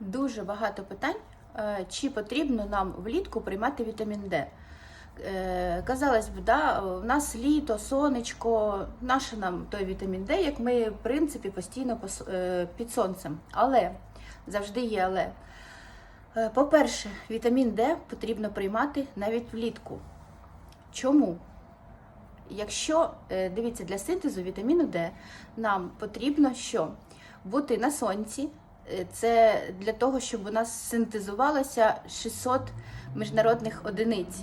Дуже багато питань, е, чи потрібно нам влітку приймати вітамін Д. Е, Казалось б, да, в нас літо, сонечко, наше нам той вітамін Д, як ми, в принципі, постійно е, під сонцем. Але завжди є але. По-перше, вітамін Д потрібно приймати навіть влітку. Чому? Якщо дивіться для синтезу вітаміну Д, нам потрібно що? Бути на сонці. Е, Це для того, щоб у нас синтезувалося 600 міжнародних одиниць.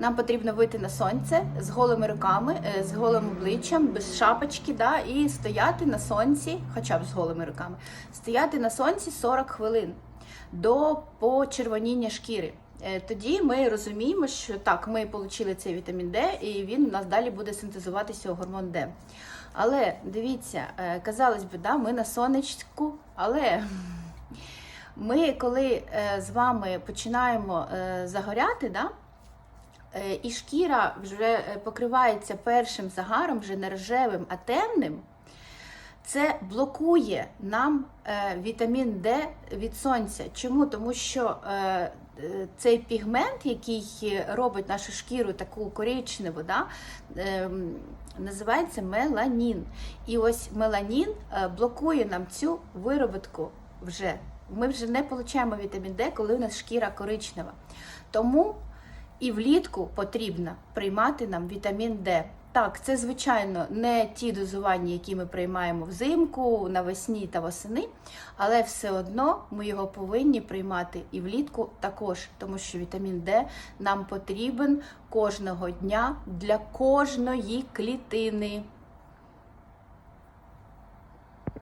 Нам потрібно вийти на сонце з голими руками, е, з голим обличчям, без шапочки, да, і стояти на сонці, хоча б з голими руками, стояти на сонці 40 хвилин до почервоніння шкіри. Е, Тоді ми розуміємо, що так, ми отримали цей вітамін Д, і він у нас далі буде синтезуватися у гормон Д. Але дивіться, е, казалось би, да, ми на сонечку, але ми, коли е, з вами починаємо загоряти, да, і шкіра вже покривається першим загаром, вже не рожевим, а темним, це блокує нам е, вітамін Д від сонця. Чому? Тому що е, е, цей пігмент, який робить нашу шкіру таку коричневу, да, е, називається меланін. І ось меланін блокує нам цю виробітку вже. Ми вже не отримуємо вітамін Д, коли у нас шкіра коричнева. Тому і влітку потрібно приймати нам вітамін Д. Так, це звичайно не ті дозування, які ми приймаємо взимку, навесні та восени, але все одно ми його повинні приймати і влітку також, тому що вітамін Д нам потрібен кожного дня для кожної клітини.